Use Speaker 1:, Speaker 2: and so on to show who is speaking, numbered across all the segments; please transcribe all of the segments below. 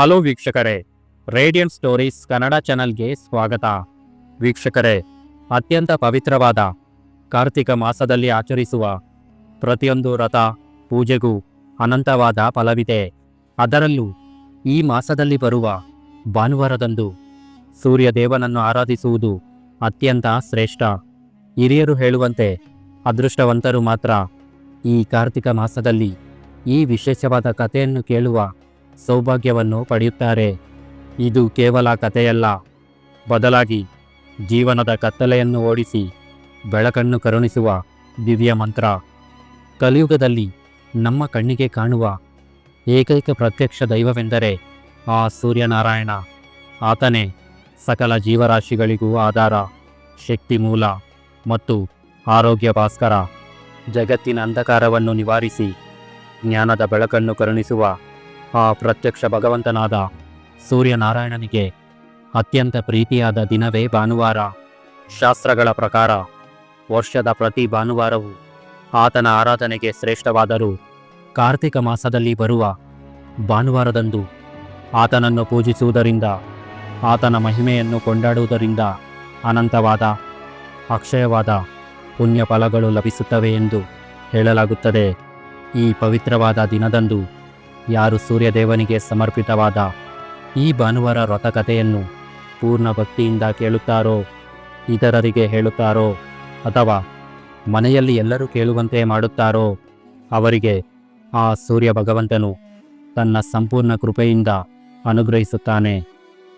Speaker 1: Hello ವೀಕ್ಷಕರೇ, radiant stories Kannada ಚಾನಲ್ಗೆ ಸ್ವಾಗತ. ವೀಕ್ಷಕರೇ, ಅತ್ಯಂತ ಪವಿತ್ರವಾದ ಕಾರ್ತಿಕ ಮಾಸದಲ್ಲಿ ಆಚರಿಸುವ ಪ್ರತಿಯೊಂದು ರಥ ಪೂಜೆಗೂ ಅನಂತವಾದ ಫಲವಿದೆ. ಅದರಲ್ಲೂ ಈ ಮಾಸದಲ್ಲಿ ಬರುವ ಭಾನುವಾರದಂದು ಸೂರ್ಯ ದೇವನನ್ನು ಆರಾಧಿಸುವುದು ಅತ್ಯಂತ ಶ್ರೇಷ್ಠ. ಹಿರಿಯರು ಹೇಳುವಂತೆ ಅದೃಷ್ಟವಂತರು ಮಾತ್ರ ಈ ಕಾರ್ತಿಕ ಮಾಸದಲ್ಲಿ ಈ ವಿಶೇಷವಾದ ಕಥೆಯನ್ನು ಕೇಳುವ ಸೌಭಾಗ್ಯವನ್ನು ಪಡೆಯುತ್ತಾರೆ. ಇದು ಕೇವಲ ಕಥೆಯಲ್ಲ. ಬದಲಾಗಿ ಜೀವನದ ಕತ್ತಲೆಯನ್ನು ಓಡಿಸಿ ಬೆಳಕನ್ನು ಕರುಣಿಸುವ ದಿವ್ಯ ಮಂತ್ರ. ಕಲಿಯುಗದಲ್ಲಿ ನಮ್ಮ ಕಣ್ಣಿಗೆ ಕಾಣುವ ಏಕೈಕ ಪ್ರತ್ಯಕ್ಷ ದೈವವೆಂದರೆ ಆ ಸೂರ್ಯನಾರಾಯಣ. ಆತನೇ ಸಕಲ ಜೀವರಾಶಿಗಳಿಗೂ ಆಧಾರ, ಶಕ್ತಿ ಮೂಲ ಮತ್ತು ಆರೋಗ್ಯ ಭಾಸ್ಕರ. ಜಗತ್ತಿನ ಅಂಧಕಾರವನ್ನು ನಿವಾರಿಸಿ ಜ್ಞಾನದ ಬೆಳಕನ್ನು ಕರುಣಿಸುವ ಆ ಪ್ರತ್ಯಕ್ಷ ಭಗವಂತನಾದ ಸೂರ್ಯನಾರಾಯಣನಿಗೆ ಅತ್ಯಂತ ಪ್ರೀತಿಯಾದ ದಿನವೇ ಭಾನುವಾರ. ಶಾಸ್ತ್ರಗಳ ಪ್ರಕಾರ ವರ್ಷದ ಪ್ರತಿ ಭಾನುವಾರವು ಆತನ ಆರಾಧನೆಗೆ ಶ್ರೇಷ್ಠವಾದರೂ ಕಾರ್ತಿಕ ಮಾಸದಲ್ಲಿ ಬರುವ ಭಾನುವಾರದಂದು ಆತನನ್ನು ಪೂಜಿಸುವುದರಿಂದ, ಆತನ ಮಹಿಮೆಯನ್ನು ಕೊಂಡಾಡುವುದರಿಂದ ಅನಂತವಾದ ಅಕ್ಷಯವಾದ ಪುಣ್ಯ ಫಲಗಳು ಲಭಿಸುತ್ತವೆ ಎಂದು ಹೇಳಲಾಗುತ್ತದೆ. ಈ ಪವಿತ್ರವಾದ ದಿನದಂದು ಯಾರು ಸೂರ್ಯದೇವನಿಗೆ ಸಮರ್ಪಿತವಾದ ಈ ಭಾನುವಾರ ವ್ರತಕಥೆಯನ್ನು ಪೂರ್ಣ ಭಕ್ತಿಯಿಂದ ಕೇಳುತ್ತಾರೋ, ಇತರರಿಗೆ ಹೇಳುತ್ತಾರೋ, ಅಥವಾ ಮನೆಯಲ್ಲಿ ಎಲ್ಲರೂ ಕೇಳುವಂತೆ ಮಾಡುತ್ತಾರೋ, ಅವರಿಗೆ ಆ ಸೂರ್ಯ ಭಗವಂತನು ತನ್ನ ಸಂಪೂರ್ಣ ಕೃಪೆಯಿಂದ ಅನುಗ್ರಹಿಸುತ್ತಾನೆ.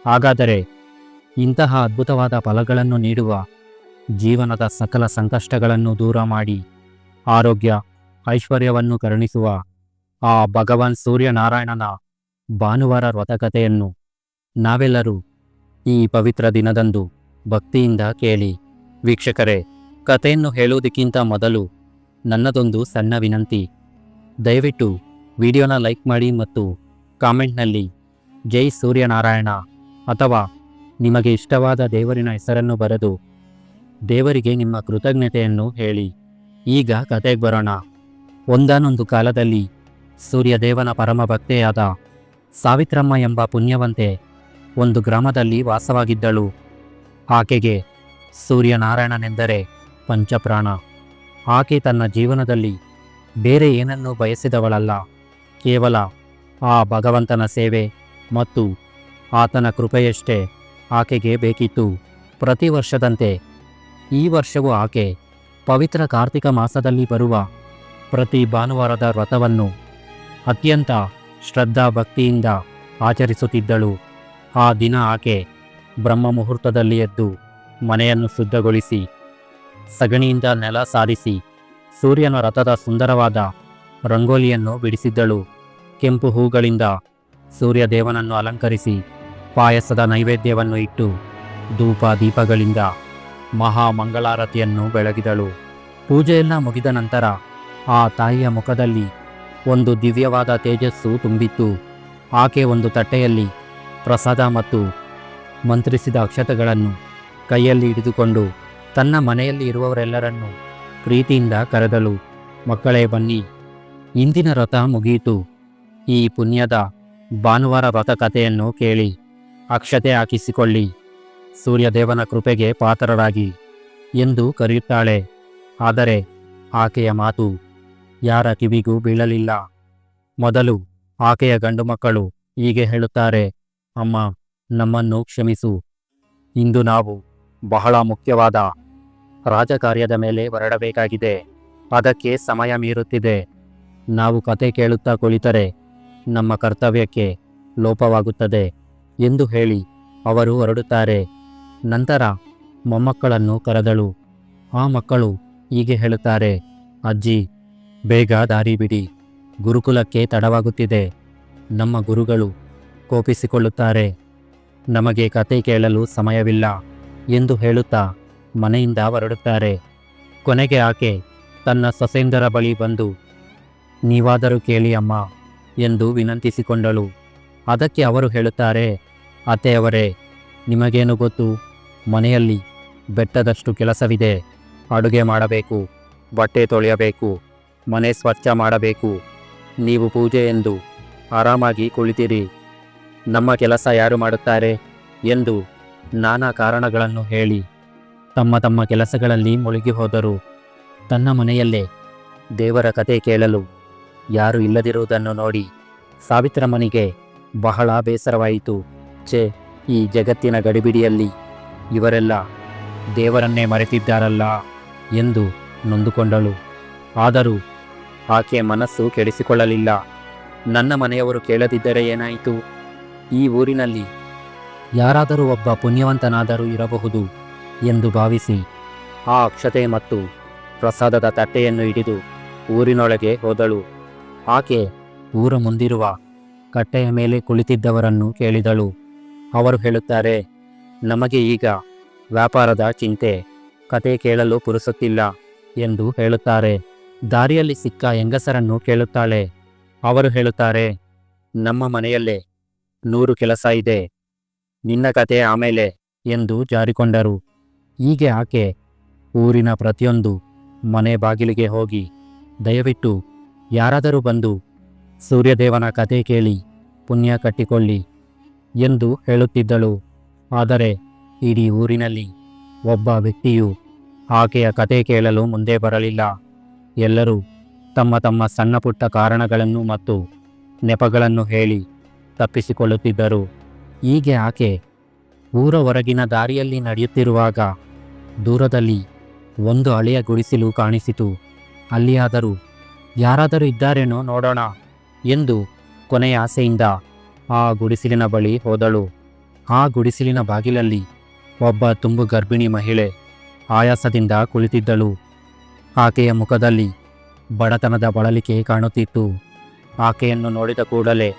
Speaker 1: ಹಾಗಾದರೆ ಇಂತಹ ಅದ್ಭುತವಾದ ಫಲಗಳನ್ನು ನೀಡುವ ಜೀವನದ ಸಕಲ ಸಂಕಷ್ಟಗಳನ್ನು ದೂರ ಮಾಡಿ ಆರೋಗ್ಯ, ಐಶ್ವರ್ಯವನ್ನು ಕರುಣಿಸುವ ಆ ಭಗವಾನ್ ಸೂರ್ಯನಾರಾಯಣನ ಭಾನುವಾರ ವ್ರತಕಥೆಯನ್ನು ನಾವೆಲ್ಲರೂ ಈ ಪವಿತ್ರ ದಿನದಂದು ಭಕ್ತಿಯಿಂದ ಕೇಳಿ. ವೀಕ್ಷಕರೇ, ಕಥೆಯನ್ನು ಹೇಳುವುದಕ್ಕಿಂತ ಮೊದಲು ನನ್ನದೊಂದು ಸಣ್ಣ ವಿನಂತಿ. ದಯವಿಟ್ಟು ವಿಡಿಯೋನ ಲೈಕ್ ಮಾಡಿ ಮತ್ತು ಕಾಮೆಂಟ್ನಲ್ಲಿ ಜೈ ಸೂರ್ಯನಾರಾಯಣ ಅಥವಾ ನಿಮಗೆ ಇಷ್ಟವಾದ ದೇವರಿನ ಹೆಸರನ್ನು ಬರೆದು ದೇವರಿಗೆ ನಿಮ್ಮ ಕೃತಜ್ಞತೆಯನ್ನು ಹೇಳಿ. ಈಗ ಕತೆಗೆ ಬರೋಣ. ಒಂದಾನೊಂದು ಕಾಲದಲ್ಲಿ ಸೂರ್ಯದೇವನ ಪರಮ ಭಕ್ತೆಯಾದ ಸಾವಿತ್ರಮ್ಮ ಎಂಬ ಪುಣ್ಯವಂತೆ ಒಂದು ಗ್ರಾಮದಲ್ಲಿ ವಾಸವಾಗಿದ್ದಳು. ಆಕೆಗೆ ಸೂರ್ಯನಾರಾಯಣನೆಂದರೆ ಪಂಚಪ್ರಾಣ. ಆಕೆ ತನ್ನ ಜೀವನದಲ್ಲಿ ಬೇರೆ ಏನನ್ನೂ ಬಯಸಿದವಳಲ್ಲ. ಕೇವಲ ಆ ಭಗವಂತನ ಸೇವೆ ಮತ್ತು ಆತನ ಕೃಪೆಯಷ್ಟೇ ಆಕೆಗೆ ಬೇಕಿತ್ತು. ಪ್ರತಿ ವರ್ಷದಂತೆ ಈ ವರ್ಷವೂ ಆಕೆ ಪವಿತ್ರ ಕಾರ್ತಿಕ ಮಾಸದಲ್ಲಿ ಬರುವ ಪ್ರತಿ ಭಾನುವಾರದ ವ್ರತವನ್ನು ಅತ್ಯಂತ ಶ್ರದ್ಧಾ ಭಕ್ತಿಯಿಂದ ಆಚರಿಸುತ್ತಿದ್ದಳು. ಆ ದಿನ ಆಕೆ ಬ್ರಹ್ಮ ಮುಹೂರ್ತದಲ್ಲಿ ಎದ್ದು ಮನೆಯನ್ನು ಶುದ್ಧಗೊಳಿಸಿ, ಸಗಣಿಯಿಂದ ನೆಲ ಸಾರಿಸಿ, ಸೂರ್ಯನ ರಥದ ಸುಂದರವಾದ ರಂಗೋಲಿಯನ್ನು ಬಿಡಿಸಿದ್ದಳು. ಕೆಂಪು ಹೂಗಳಿಂದ ಸೂರ್ಯದೇವನನ್ನು ಅಲಂಕರಿಸಿ ಪಾಯಸದ ನೈವೇದ್ಯವನ್ನು ಇಟ್ಟು ಧೂಪ ದೀಪಗಳಿಂದ ಮಹಾ ಮಂಗಳಾರತಿಯನ್ನು ಬೆಳಗಿದಳು. ಪೂಜೆಯೆಲ್ಲ ಮುಗಿದ ನಂತರ ಆ ತಾಯಿಯ ಮುಖದಲ್ಲಿ ಒಂದು ದಿವ್ಯವಾದ ತೇಜಸ್ಸು ತುಂಬಿತ್ತು. ಆಕೆ ಒಂದು ತಟ್ಟೆಯಲ್ಲಿ ಪ್ರಸಾದ ಮತ್ತು ಮಂತ್ರಿಸಿದ ಅಕ್ಷತಗಳನ್ನು ಕೈಯಲ್ಲಿ ಹಿಡಿದುಕೊಂಡು ತನ್ನ ಮನೆಯಲ್ಲಿ ಇರುವವರೆಲ್ಲರನ್ನು ಪ್ರೀತಿಯಿಂದ ಕರೆದಳು, ಮಕ್ಕಳೇ, ಬನ್ನಿ. ಇಂದಿನ ರಥ ಮುಗಿಯಿತು ಈ ಪುಣ್ಯದ ಭಾನುವಾರ ರಥ ಕಥೆಯನ್ನು ಕೇಳಿ, ಅಕ್ಷತೆ ಹಾಕಿಸಿಕೊಳ್ಳಿ. ಸೂರ್ಯದೇವನ ಕೃಪೆಗೆ ಪಾತ್ರರಾಗಿ ಎಂದು ಕರೆಯುತ್ತಾಳೆ. ಆದರೆ ಆಕೆಯ ಮಾತು ಯಾರ ಕಿವಿಗೂ ಬೀಳಲಿಲ್ಲ. ಮೊದಲು ಆಕೆಯ ಗಂಡು ಮಕ್ಕಳು ಹೀಗೆ ಹೇಳುತ್ತಾರೆ, ಅಮ್ಮ, ನಮ್ಮನ್ನು ಕ್ಷಮಿಸು. ಇಂದು ನಾವು ಬಹಳ ಮುಖ್ಯವಾದ ರಾಜಕಾರ್ಯದ ಮೇಲೆ ಹೊರಡಬೇಕಾಗಿದೆ. ಅದಕ್ಕೆ ಸಮಯ ಮೀರುತ್ತಿದೆ. ನಾವು ಕತೆ ಕೇಳುತ್ತಾ ಕುಳಿತರೆ ನಮ್ಮ ಕರ್ತವ್ಯಕ್ಕೆ ಲೋಪವಾಗುತ್ತದೆ ಎಂದು ಹೇಳಿ ಅವರು ಹೊರಡುತ್ತಾರೆ. ನಂತರ ಮೊಮ್ಮಕ್ಕಳನ್ನು ಕರೆದಳು. ಆ ಮಕ್ಕಳು ಹೀಗೆ ಹೇಳುತ್ತಾರೆ, ಅಜ್ಜಿ ಬೇಗ ದಾರಿ ಬಿಡಿ. ಗುರುಕುಲಕ್ಕೆ ತಡವಾಗುತ್ತಿದೆ. ನಮ್ಮ ಗುರುಗಳು ಕೋಪಿಸಿಕೊಳ್ಳುತ್ತಾರೆ. ನಮಗೆ ಕತೆ ಕೇಳಲು ಸಮಯವಿಲ್ಲ ಎಂದು ಹೇಳುತ್ತಾ ಮನೆಯಿಂದ ಹೊರಡುತ್ತಾರೆ. ಕೊನೆಗೆ ಆಕೆ ತನ್ನ ಸೊಸೆಂದರ ಬಳಿ ಬಂದು, ನೀವಾದರೂ ಕೇಳಿ ಅಮ್ಮ ಎಂದು ವಿನಂತಿಸಿಕೊಂಡಳು. ಅದಕ್ಕೆ ಅವರು ಹೇಳುತ್ತಾರೆ ಅತ್ತೆಯವರೇ ನಿಮಗೇನು ಗೊತ್ತು? ಮನೆಯಲ್ಲಿ ಬೆಟ್ಟದಷ್ಟು ಕೆಲಸವಿದೆ. ಅಡುಗೆ ಮಾಡಬೇಕು, ಬಟ್ಟೆ ತೊಳೆಯಬೇಕು ಮನೆ ಸ್ವಚ್ಛ ಮಾಡಬೇಕು. ನೀವು ಪೂಜೆ ಎಂದು ಆರಾಮಾಗಿ ಕುಳಿತಿರಿ. ನಮ್ಮ ಕೆಲಸ ಯಾರು ಮಾಡುತ್ತಾರೆ ಎಂದು ನಾನಾ ಕಾರಣಗಳನ್ನು ಹೇಳಿ ತಮ್ಮ ತಮ್ಮ ಕೆಲಸಗಳಲ್ಲಿ ಮುಳುಗಿ ಹೋದರು. ತನ್ನ ಮನೆಯಲ್ಲೇ ದೇವರ ಕತೆ ಕೇಳಲು ಯಾರು ಇಲ್ಲದಿರುವುದನ್ನು ನೋಡಿ ಸಾವಿತ್ರಮ್ಮನಿಗೆ ಬಹಳ ಬೇಸರವಾಯಿತು. ಛೇ, ಈ ಜಗತ್ತಿನ ಗಡಿಬಿಡಿಯಲ್ಲಿ ಇವರೆಲ್ಲ ದೇವರನ್ನೇ ಮರೆತಿದ್ದಾರಲ್ಲ ಎಂದು ನೊಂದುಕೊಂಡಳು. ಆದರೂ ಆಕೆ ಮನಸ್ಸು ಕೆಡಿಸಿಕೊಳ್ಳಲಿಲ್ಲ. ನನ್ನ ಮನೆಯವರು ಕೇಳದಿದ್ದರೆ ಏನಾಯಿತು? ಈ ಊರಿನಲ್ಲಿ ಯಾರಾದರೂ ಒಬ್ಬ ಪುಣ್ಯವಂತನಾದರೂ ಇರಬಹುದು ಎಂದು ಭಾವಿಸಿ ಆ ಅಕ್ಷತೆ ಮತ್ತು ಪ್ರಸಾದದ ತಟ್ಟೆಯನ್ನು ಹಿಡಿದು ಊರಿನೊಳಗೆ ಹೋದಳು. ಆಕೆ ಊರ ಮುಂದಿರುವ ಕಟ್ಟೆಯ ಮೇಲೆ ಕುಳಿತಿದ್ದವರನ್ನು ಕೇಳಿದಳು. ಅವರು ಹೇಳುತ್ತಾರೆ, ನಮಗೆ ಈಗ ವ್ಯಾಪಾರದ ಚಿಂತೆ, ಕತೆ ಕೇಳಲು ಪುರುಸುತ್ತಿಲ್ಲ ಎಂದು ಹೇಳುತ್ತಾರೆ. ದಾರಿಯಲ್ಲಿ ಸಿಕ್ಕ ಹೆಂಗಸರನ್ನು ಕೇಳುತ್ತಾಳೆ. ಅವರು ಹೇಳುತ್ತಾರೆ, ನಮ್ಮ ಮನೆಯಲ್ಲೇ ನೂರು ಕೆಲಸ ಇದೆ. ನಿನ್ನ ಕತೆ ಆಮೇಲೆ ಎಂದು ಜಾರಿಕೊಂಡರು. ಹೀಗೆ ಆಕೆ ಊರಿನ ಪ್ರತಿಯೊಂದು ಮನೆ ಬಾಗಿಲಿಗೆ ಹೋಗಿ ದಯವಿಟ್ಟು ಯಾರಾದರೂ ಬಂದು ಸೂರ್ಯದೇವನ ಕತೆ ಕೇಳಿ, ಪುಣ್ಯ ಕಟ್ಟಿಕೊಳ್ಳಿ ಎಂದು ಹೇಳುತ್ತಿದ್ದಳು. ಆದರೆ ಇಡೀ ಊರಿನಲ್ಲಿ ಒಬ್ಬ ವ್ಯಕ್ತಿಯು ಆಕೆಯ ಕತೆ ಕೇಳಲು ಮುಂದೆ ಬರಲಿಲ್ಲ. ಎಲ್ಲರೂ ತಮ್ಮ ತಮ್ಮ ಸಣ್ಣ ಪುಟ್ಟ ಕಾರಣಗಳನ್ನು ಮತ್ತು ನೆಪಗಳನ್ನು ಹೇಳಿ ತಪ್ಪಿಸಿಕೊಳ್ಳುತ್ತಿದ್ದರು. ಹೀಗೆ ಆಕೆ ಊರ ಹೊರಗಿನ ದಾರಿಯಲ್ಲಿ ನಡೆಯುತ್ತಿರುವಾಗ ದೂರದಲ್ಲಿ ಒಂದು ಹಳೆಯ ಗುಡಿಸಿಲು ಕಾಣಿಸಿತು. ಅಲ್ಲಿಯಾದರೂ ಯಾರಾದರೂ ಇದ್ದಾರೇನೋ ನೋಡೋಣ ಎಂದು ಕೊನೆಯ ಆಸೆಯಿಂದ ಆ ಗುಡಿಸಿಲಿನ ಬಳಿ ಹೋದಳು. ಆ ಗುಡಿಸಿಲಿನ ಬಾಗಿಲಲ್ಲಿ ಒಬ್ಬ ತುಂಬು ಗರ್ಭಿಣಿ ಮಹಿಳೆ ಆಯಾಸದಿಂದ ಕುಳಿತಿದ್ದಳು. ಆಕೆಯ ಮುಖದಲ್ಲಿ ಬಡತನದ ಬಳಲಿಕೆ ಕಾಣುತ್ತಿತ್ತು. ಆಕೆಯನ್ನು ನೋಡಿದ ಕೂಡಲೇ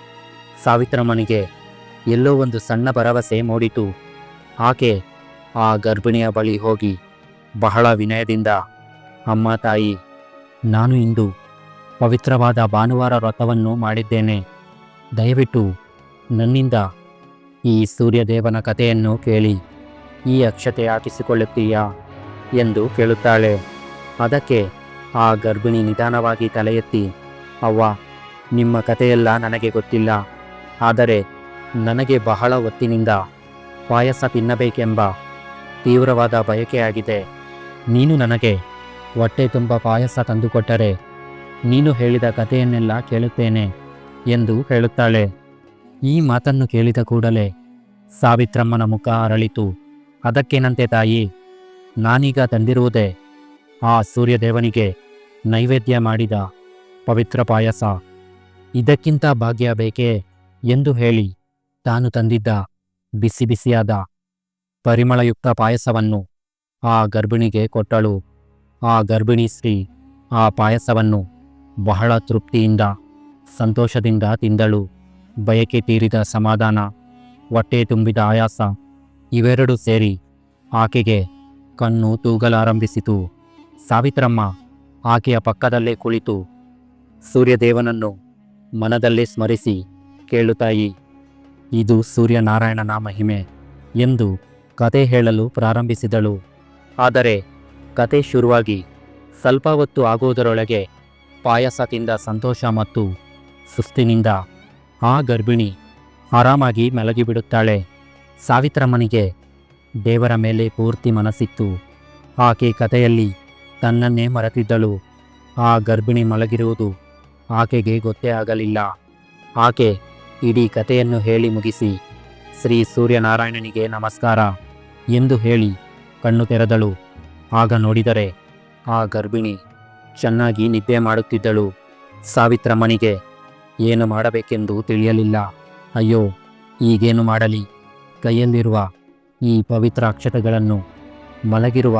Speaker 1: ಸಾವಿತ್ರಮ್ಮನಿಗೆ ಎಲ್ಲೋ ಒಂದು ಸಣ್ಣ ಭರವಸೆ ಮೂಡಿತು. ಆಕೆ ಆ ಗರ್ಭಿಣಿಯ ಬಳಿ ಹೋಗಿ ಬಹಳ ವಿನಯದಿಂದ, ಅಮ್ಮ ತಾಯಿ, ನಾನು ಇಂದು ಪವಿತ್ರವಾದ ಭಾನುವಾರ ವ್ರತವನ್ನು ಮಾಡಿದ್ದೇನೆ. ದಯವಿಟ್ಟು ನನ್ನಿಂದ ಈ ಸೂರ್ಯದೇವನ ಕಥೆಯನ್ನು ಕೇಳಿ, ಈ ಅಕ್ಷತೆ ಹಾಕಿಸಿಕೊಳ್ಳುತ್ತೀಯಾ? ಎಂದು ಕೇಳುತ್ತಾಳೆ. ಅದಕ್ಕೆ ಆ ಗರ್ಭಿಣಿ ನಿಧಾನವಾಗಿ ತಲೆ ಎತ್ತಿ, ಅವ್ವ, ನಿಮ್ಮ ಕಥೆಯೆಲ್ಲ ನನಗೆ ಗೊತ್ತಿಲ್ಲ. ಆದರೆ ನನಗೆ ಬಹಳ ಹೊತ್ತಿನಿಂದ ಪಾಯಸ ತಿನ್ನಬೇಕೆಂಬ ತೀವ್ರವಾದ ಬಯಕೆಯಾಗಿದೆ ನೀನು ನನಗೆ ಹೊಟ್ಟೆ ತುಂಬ ಪಾಯಸ ತಂದುಕೊಟ್ಟರೆ ನೀನು ಹೇಳಿದ ಕಥೆಯನ್ನೆಲ್ಲ ಕೇಳುತ್ತೇನೆ ಎಂದು ಹೇಳುತ್ತಾಳೆ. ಈ ಮಾತನ್ನು ಕೇಳಿದ ಕೂಡಲೇ ಸಾವಿತ್ರಮ್ಮನ ಮುಖ ಅರಳಿತು. ಅದಕ್ಕೇನಂತೆ ತಾಯಿ, ನಾನೀಗ ತಂದಿರುವುದೇ ಆ ಸೂರ್ಯದೇವನಿಗೆ ನೈವೇದ್ಯ ಮಾಡಿದ ಪವಿತ್ರ ಪಾಯಸ. ಇದಕ್ಕಿಂತ ಭಾಗ್ಯ ಬೇಕೇ ಎಂದು ಹೇಳಿ ತಾನು ತಂದಿದ್ದ ಬಿಸಿ ಬಿಸಿಯಾದ ಪರಿಮಳಯುಕ್ತ ಪಾಯಸವನ್ನು ಆ ಗರ್ಭಿಣಿಗೆ ಕೊಟ್ಟಳು. ಆ ಗರ್ಭಿಣಿ ಸ್ತ್ರೀ ಆ ಪಾಯಸವನ್ನು ಬಹಳ ತೃಪ್ತಿಯಿಂದ, ಸಂತೋಷದಿಂದ ತಿಂದಳು. ಬಯಕೆ ತೀರಿದ ಸಮಾಧಾನ, ಹೊಟ್ಟೆ ತುಂಬಿದ ಆಯಾಸ ಇವೆರಡೂ ಸೇರಿ ಆಕೆಗೆ ಕಣ್ಣು ತೂಗಲಾರಂಭಿಸಿತು. ಸಾವಿತ್ರಮ್ಮ ಆಕೆಯ ಪಕ್ಕದಲ್ಲೇ ಕುಳಿತು ಸೂರ್ಯದೇವನನ್ನು ಮನದಲ್ಲೇ ಸ್ಮರಿಸಿ ಕೇಳುತ್ತಾಯಿ, ಇದು ಸೂರ್ಯನಾರಾಯಣನ ಮಹಿಮೆ ಎಂದು ಕತೆ ಹೇಳಲು ಪ್ರಾರಂಭಿಸಿದಳು. ಆದರೆ ಕತೆ ಶುರುವಾಗಿ ಸ್ವಲ್ಪ ಹೊತ್ತು ಆಗುವುದರೊಳಗೆ ಪಾಯಸ ತಿಂದ ಸಂತೋಷ ಮತ್ತು ಸುಸ್ತಿನಿಂದ ಆ ಗರ್ಭಿಣಿ ಆರಾಮಾಗಿ ಮಲಗಿಬಿಡುತ್ತಾಳೆ. ಸಾವಿತ್ರಮ್ಮನಿಗೆ ದೇವರ ಮೇಲೆ ಪೂರ್ತಿ ಮನಸ್ಸಿತ್ತು. ಆಕೆ ಕಥೆಯಲ್ಲಿ ತನ್ನನ್ನೇ ಮರೆತಿದ್ದಳು. ಆ ಗರ್ಭಿಣಿ ಮಲಗಿರುವುದು ಆಕೆಗೆ ಗೊತ್ತೇ ಆಗಲಿಲ್ಲ. ಆಕೆ ಇಡೀ ಕಥೆಯನ್ನು ಹೇಳಿ ಮುಗಿಸಿ, ಶ್ರೀ ಸೂರ್ಯನಾರಾಯಣನಿಗೆ ನಮಸ್ಕಾರ ಎಂದು ಹೇಳಿ ಕಣ್ಣು ತೆರೆದಳು. ಆಗ ನೋಡಿದರೆ ಆ ಗರ್ಭಿಣಿ ಚೆನ್ನಾಗಿ ನಿದ್ದೆ ಮಾಡುತ್ತಿದ್ದಳು. ಸಾವಿತ್ರಮ್ಮನಿಗೆ ಏನು ಮಾಡಬೇಕೆಂದು ತಿಳಿಯಲಿಲ್ಲ. ಅಯ್ಯೋ, ಈಗೇನು ಮಾಡಲಿ? ಕೈಯಲ್ಲಿರುವ ಈ ಪವಿತ್ರ ಅಕ್ಷತಗಳನ್ನು ಮಲಗಿರುವ